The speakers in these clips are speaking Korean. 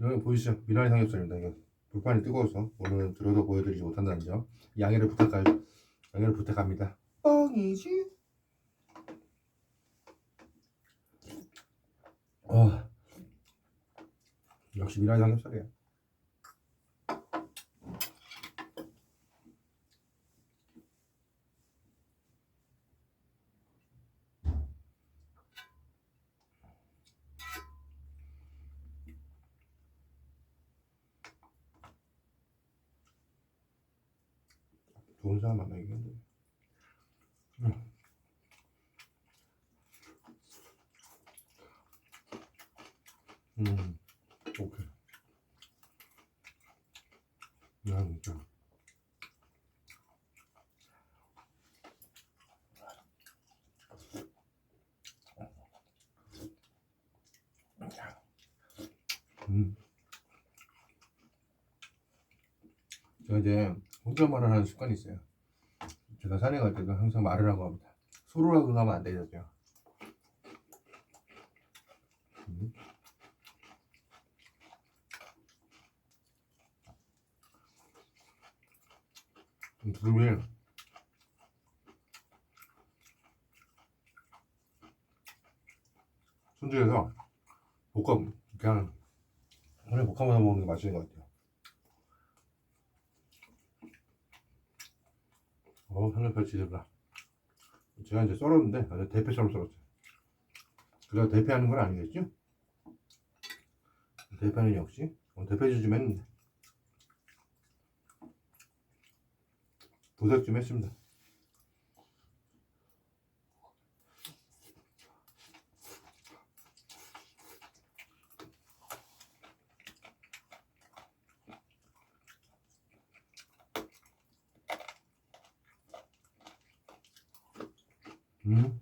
여기 보이시죠? 미나리 삼겹살입니다. 이거 불판이 뜨거워서 오늘은 들어도 보여드리지 못한다는 점 양해를 부탁할 양해를 부탁합니다. 뻥이지? 어, 역시 미나리 삼겹살이야. 좋은 사람 만나기 힘들어. 음. 음, 오케이. 야, 진짜. 음. 제가 이제 혼잣말을 하는 습관이 있어요. 제가 산에 갈 때도 항상 말을 하고 합니다. 소로라고 하면 안 되죠. 음. 음, 두릅이 손질해서 볶아 그냥 그냥 볶아서 먹는 게 맛있는 것 같아요. 어, 삼겹살 지대다. 제가 이제 썰었는데 아주 대패처럼 썰었어요. 그가 대패하는 건 아니겠죠? 대패는 역시 어, 대패 좀 했는데 도색 좀 했습니다. 음.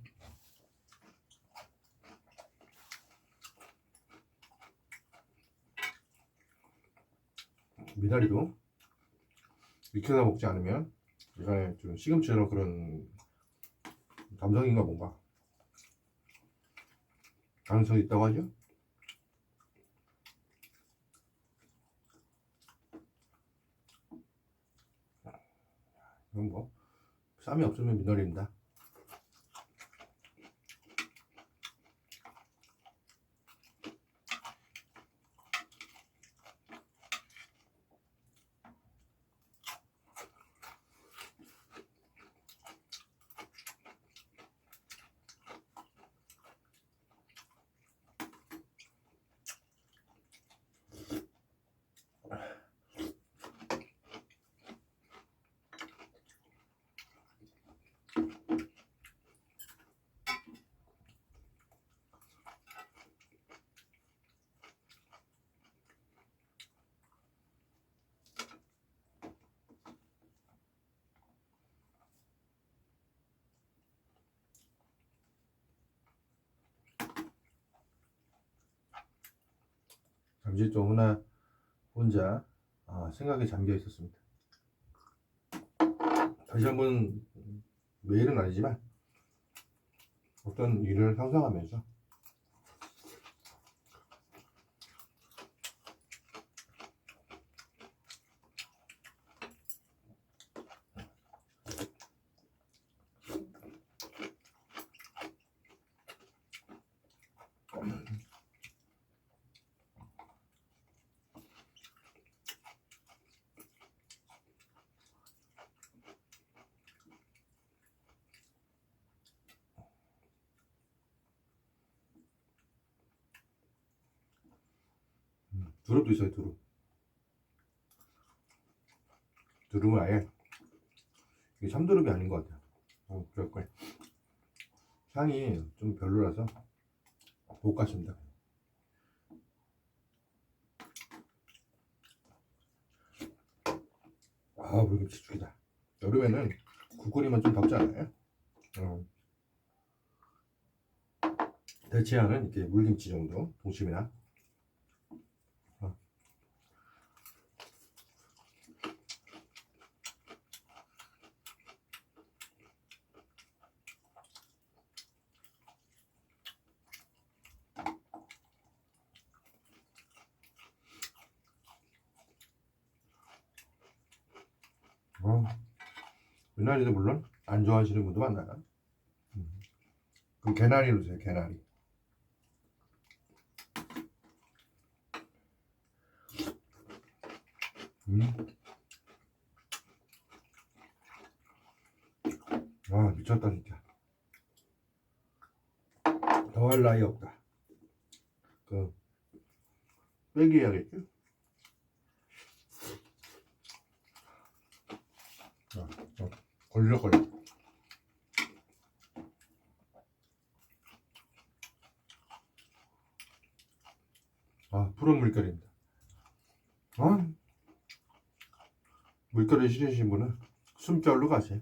미나리도 익혀서 먹지 않으면 약간의 좀 시금치처럼 그런 감성인가 뭔가 가능성이 있다고 하죠? 이건 뭐 쌈이 없으면 미나리입니다. 잠시 동안 혼자 아, 생각에 잠겨 있었습니다. 다시 한번 매일은 아니지만 어떤 일을 상상하면서 두릅도 있어요 두릅 두릅은 아예. 이게 참두릅이 아닌 것 같아요. 어, 그럴 거예요. 향이 좀 별로라서 못 갔습니다. 아 물김치 죽이다. 여름에는 국거리만 좀 덥지 않아요? 어. 대체하는 이렇게 물김치 정도 동치미나 어. 미나리도 물론 안 좋아하시는 분도 많아요. 음. 그럼 개나리로 드세요, 개나리. 음. 아, 미쳤다, 진짜. 더할 나위 없다. 그, 빼기 해야겠지? 아, 어, 걸려, 걸려. 아, 푸른 물결입니다. 아, 물결이 싫으신 분은 숨결로 가세요.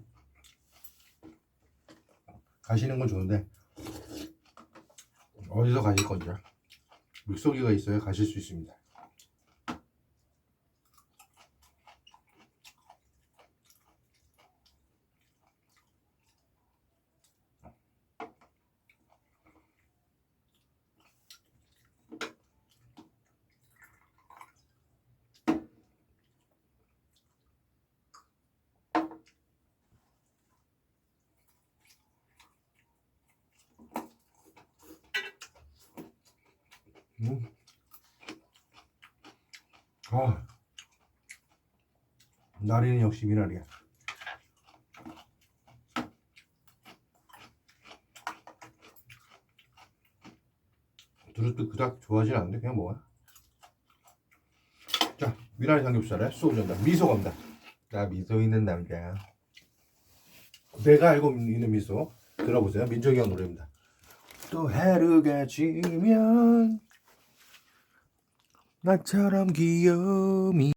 가시는 건 좋은데, 어디서 가실 건지. 물속이가 있어야 가실 수 있습니다. 음. 아, 나리는 역시 미나리야. 두루도 그닥 좋아하진 않는데 그냥 먹어. 자, 미나리 삼겹살에 소주 한다. 미소 갑니다. 나 미소 있는 남자. 내가 알고 있는 미소 들어보세요. 민정이 형 노래입니다. 또 하루가 지면 나처럼 귀여움이